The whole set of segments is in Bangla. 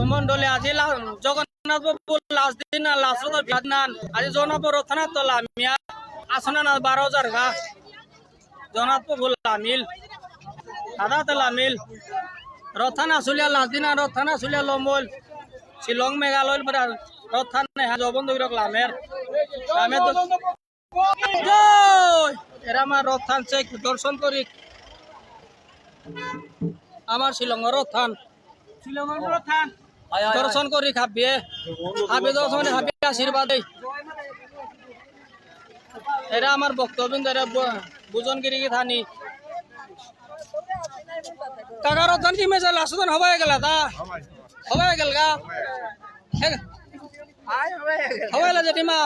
ভক্তমণ্ডলী আজি জগন্নাথ বাবু লাস্ট দিন না লাস্ট আজি জনাব রথনাথ তোলা, মিয়া। আসনা না বারো হাজার গা জনাথ বাবু, লামিল। দাদা তোলা, মিল। রথান আসুলিয়া লাস্ট দিন রথান আসুলিয়া লমল শ্বিলং মেঘালয় পৰা ৰথান জবন দৈৰক লামেৰ লামে জয়! এরা আমার রথান চেক, দর্শন করি। আমার শিলংয়ের রথান। শ্বিলঙৰ ৰথান দর্শন করি খাবিয়ে খাবি দর্শন খাবি আশীর্বাদ। এরা আমার বক্তব্য এরা বুজনগিরি থানি। কাকা রথান কি মেজাল আসুদন হবাই গেল তা? হবাই গেল গা? হবাই গেল জেঠিমা।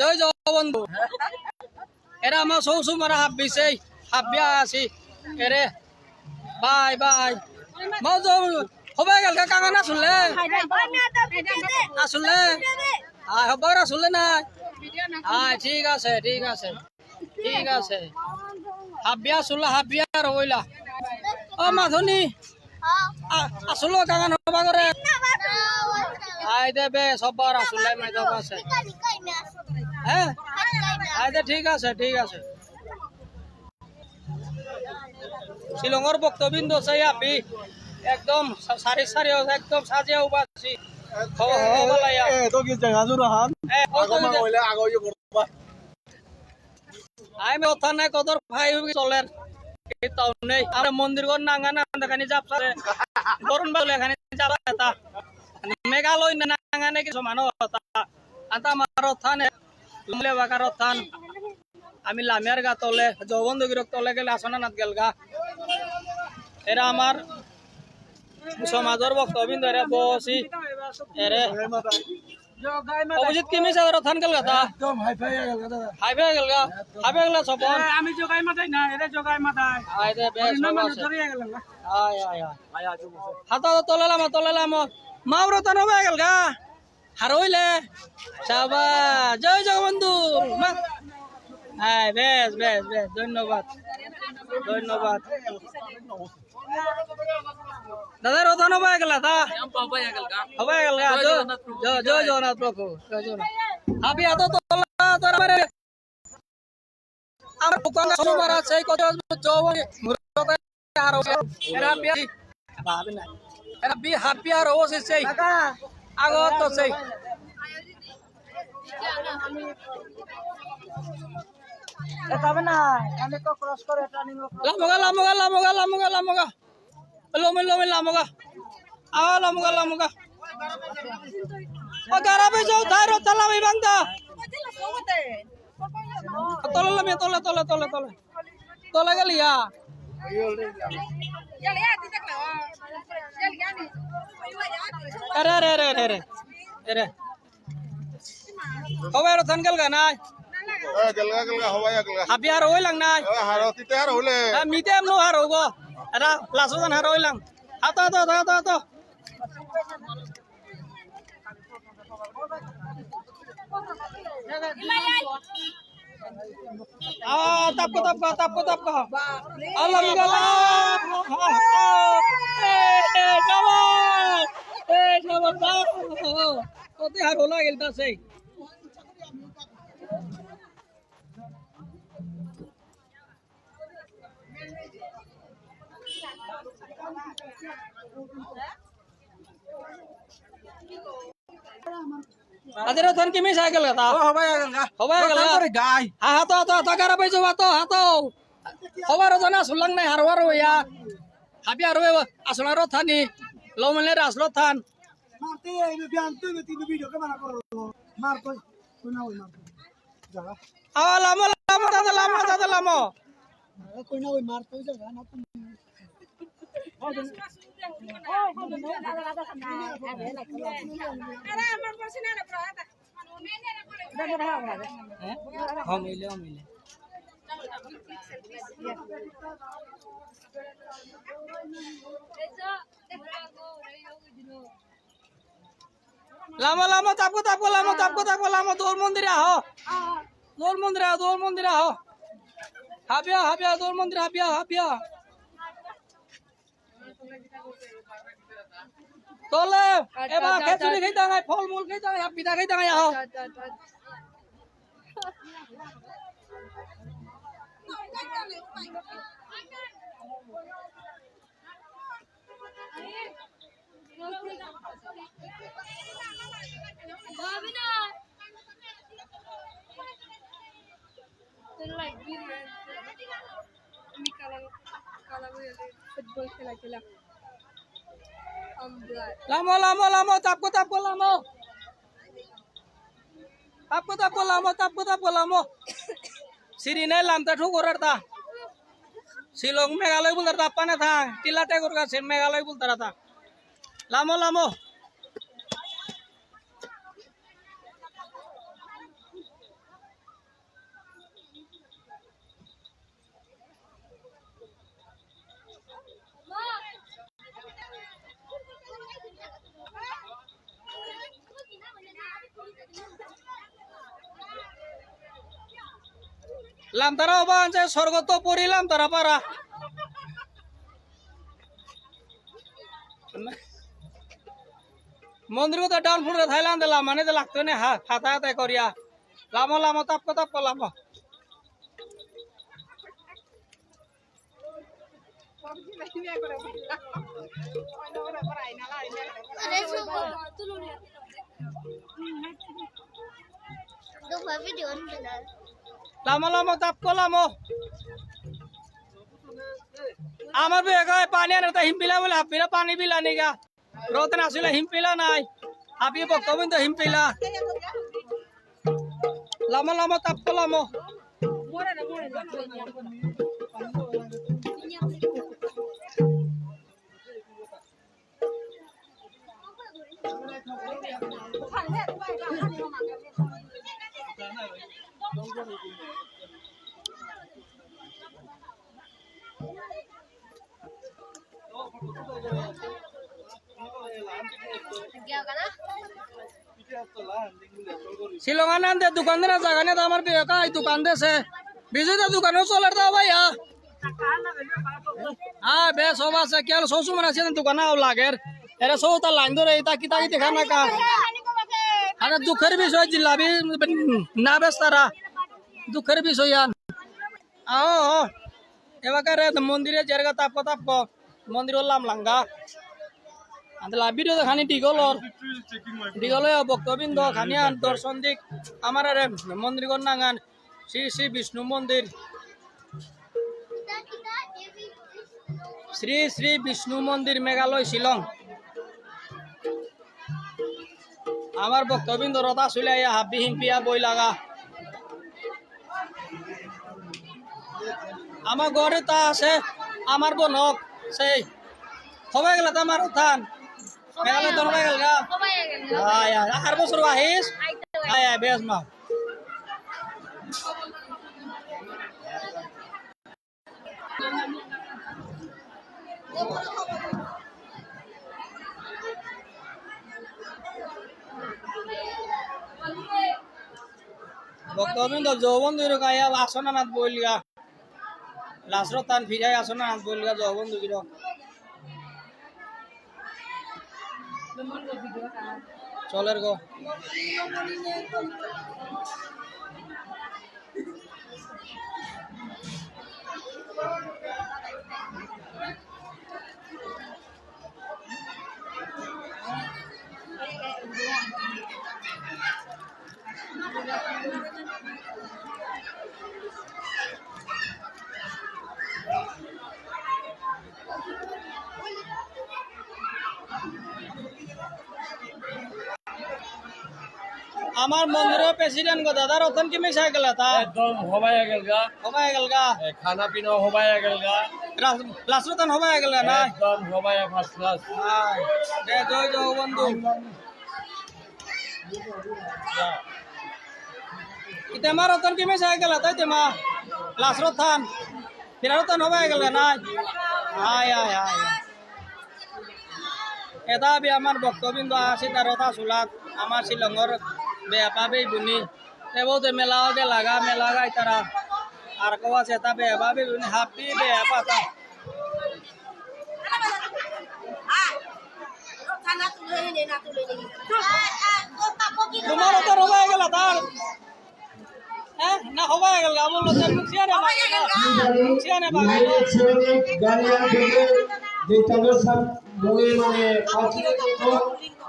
জয় জয় বন্ধু এরা আমার সৌসু মারা হাব্বিছে হাব্বিয়া আছি। এরে, বাই বাই। মাও হবাই গেল গা কাকা না শুনলে আসলে আয় খবর আসলে না? আয়, ঠিক আছে ঠিক আছে ঠিক আছে। হাবিয়া আসলে হাবিয়া রইলা ও মাধুনি। আসলো কাকান হবা করে আয় দেবে সবার আসলে মাই দেব আছে। হ্যাঁ আয় দে, ঠিক আছে ঠিক আছে। শিলংর বক্তবিন্দ চাই আপি একদম সারি সারি একদম সাজিয়া উবাছি আমি কথা নাই কদর ভাই চলের নেই। আমরা মন্দির ঘর নাঙ্গা না দেখানি যাব বরুণ বাবু এখানে যাব এটা মেঘালয় নাঙ্গা আতা আমার লুমলে আমি লামিয়ার গা তলে যৌবন দগিরক তলে গেলে আসনা নাথ গেল গা। এরা আমার সমাজের বক্তব্য এরা বসি এরে অভিজিৎ কি মিশা থান গেল গা তা? একদম হাই ফাই গেল গা হাইবে গেল সপন আমি জগাই মাতাই না এরে জগাই মাতাই। আয় দে না আয় আয় আয় হাতা তলালাম তলালাম মাউর তো নবে গেল গা হারইলে সাবা জয় জগবন্ধু। হ্যাঁ বেশ বেশ বেশ ধন্যবাদ। ধন্যবাদ। দাদা রথ নবে গেল তা? হবে গেল গা। জয় জয় জয় জগন্নাথ প্রভু জয় জগন্নাথ। হাবি হাত তলা তোর আমারে আমার দোকান সোমবার আছে কত জব মুরতে আর এরা বিয়া ভাবে না এরা বি হাপি আর ও সে সেই আগত তো সেই তবে না আমি তো ক্রস করে টার্নিং লামগা লামগা লামগা লামগা লামগা লমে লমে লামগা আ লামগা লামগা ও গারাবে যাও ধারো তালামি বাংদা তলে লামে তলে তলে তলে তলে তলে গেলিয়া আরে আরে আরে আরে আরে আরে কবে রথান গেল গা নাই গেলগা গেলগা হবাই গেলগা হাবি আর ওই লাং নাই হার তিতে হার হলে মিতে এমন হার হব এটা লাস্টজন হার ওই লাং হাতো হাতো হাতো হাতো হাতো Ah, tap ko, tap ko, tap ko, tap ko. Alam ka lang! Eh, come on! Eh, come on, tap! Kote har hola gelta sei. আদের থন কি মিস গেল তা হবাই গেল গা হবাই গেল গা? করে গাই। হা হাতো হাতো হাতো গারা পাইছো হাতো হাতো হবার জানা সুলং নাই হারবার হইয়া হাবি আর আসলার থানি লমলের আসলো থান। মারতে এই বিয়ান তুই ভিডিও কে মানা করো মার কই তুই ওই মার জায়গা আ লামো লামো দাদা লামো দাদা লামো। কই ওই মার কই জায়গা না তুমি লামো লামো তাপকো তাপকো লামো তাপকো তাপকো লামো দৌর মন্দিরে আহ। দৌর মন্দিরে আহ দৌর মন্দিরে আহ। হাবিয়া হাবিয়া দৌর মন্দিরে হাবিয়া হাবিয়া তলে! এবার খেচুড়ি খাইতে হয় ফল মূল খাইতে হয় পিঠা খাইতে হয় আহ। আমি কালা কালা বই ফুটবল খেলা খেলা আমরা Lamo, lamo, lamo, tapko, tapko, lamo. Tapko, tapko, lamo, tapko, tapko, lamo. Sirine lam ta thuk orar ta. Silong Meghalaya bultar ta apane tha. Tilate kurga sin Meghalaya oban se sorgo to puri lam tara para. মন্দির তো ডাউন ফুটে থাইল্যান্ড দিলাম মানে তো লাগতো না হা হাতা হাতে করিয়া লামো লামো তাপকো তাপকো লামো benar. লামো লামো তাপকো লামো। আমার বিয়ে কয় পানি আনে, তা হিমপিলা বলে হাপিলা পানি পিলা নিগা রোদন আসলে হিমপিলা নাই। হাপি বক্তব্য তো হিমপিলা। লামো লামো তাপকো লামো। Gak kan? শিলংয়া নান দে দোকান দেনা জায়গা নেই আমার বিয়ে কয় দোকান দেছে। বিজয় দা দোকানও চলে দাও ভাই হ্যাঁ বেশ সব আছে। কেন শ্বশুর মানে দোকানে? লাগের। এরা সব তার লাইন ধরে কিতা কি দেখা না আরে দুঃখের বিষয় জিল্লাবি না বেশ তারা দুঃখের বিষয় আন আও এবারে মন্দিরে জায়গা তাপ তাপ মন্দির লাম লাঙ্গা। ভিডিও খানি দীঘলর দীঘলে ভক্তবৃন্দ খানিয়ান দর্শন দিক। আমার আরে মন্দির নাঙান। শ্রী শ্রী বিষ্ণু মন্দির। শ্রী শ্রী বিষ্ণু মন্দির, মেঘালয়, শিলং। আমার ভক্তবৃন্দ রথা চুলাইয়া হাবি হিমপিয়া বই লাগা। আমার ঘরে তা আছে আমার বনক সেই। সবাই গেলে তো আমার উত্থান। মেঘালয় তো? সবাই গেল। আর বছর আহিস বেশ মা ভক্তবৃন্দ যৌবন্ধু আয়া আসনা নাথ বইলগা। লাসর তান ফিরাই আসনা নাথ বইলিগা যৌবন্ধু গির চলের গো। আমার মন্দিরের প্রেসিডেন্ট গো দাদা রতন কি মিশাই গেল তা? একদম হবাই গেল গা হবাই গেল গা খানা পিনা হবাই গেল গা লাসরতন হবাই গেল না? একদম হবাই ফার্স্ট ক্লাস দে জয় জয় বন্ধু। ইতে মা রতন কি মিশাই গেল তাই তে মা? লাসরতন ফিরা রতন গেল না? আয় আয় আয় বি আমার ভক্তবৃন্দ আছে তার কথা চুলাত আমার শিলংর বেয়া পাবে বুনি এবতে মেলা গে লাগা মেলা গাই তারা আর কওয়া আছে তা বেয়া পাবে বুনি হাপি বেয়া পাতা তোমারও তো হবাই গেল তার হ্যাঁ না হবাই গেল আমার লোক মুখিয়া নে মুখিয়া নে বাগাই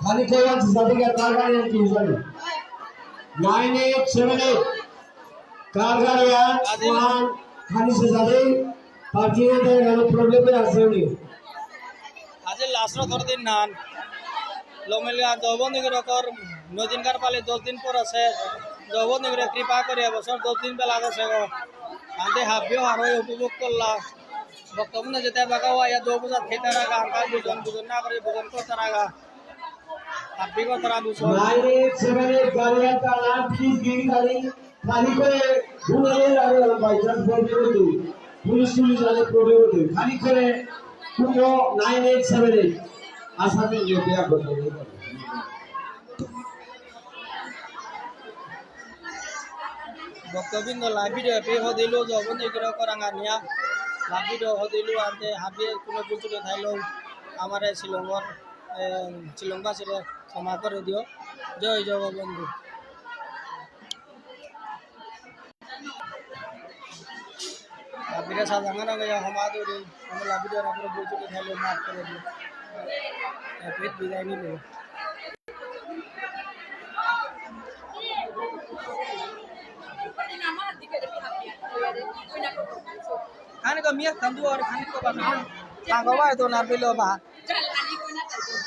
খালি খেয়ে যাচ্ছে সাথে তার গাড়ি আর কি জানি। Nine eight seven eight car গাড়ি আর? ওয়ান খালি সে যাবে পার্টিয়ে দেয় গেল প্রবলেমে আছে উনি। আজি লাস্টর ধর দিন নান। লমিলিয়া যৌবন্দিগর কর নদিনকার পালি দশ দিন পর আছে। কৃপা করে বছর দশ দিন বেলা গেছে গো। আন্তে হাবিও আর উপভোগ করলা। বক্তব্য যেতে বাগা ইয়া দো বজাত খেতে রাখা আঙ্কাল বুঝন বুঝন না করে বুঝন করতে রাখা হাবি করতে রাখা বুঝন নাইন এইট সেভেন এইট গাড়ি আর তার নাম প্লিজ গিরি গাড়ি? খালি করে পুলিশ পুলিশ খালি নাইন এইট সেভেন এইট আসামে গিয়ে দেয়া করতে বক্তব্য লাভ ভিডিও পে হদিলো যৌবন্দিগর করাঙ্গা নিয়া। ভিডিও হদিলো আনতে হাবি কোনো বুঝলে থাইলো আমার শিলংর শিলংবাসীরে ক্ষমা করে দিও জয় জগবন্ধু লাভিরে সাজাঙ্গা গয়া ক্ষমা করে কোনো লাভ ভিডিও না করে বুঝলে মাফ করে দিও বিদায় নিল खाने को मियाँ संधु और खाने को बना। सांगवा है तो नार्बिलो बाहर चल आने को ना कर दो।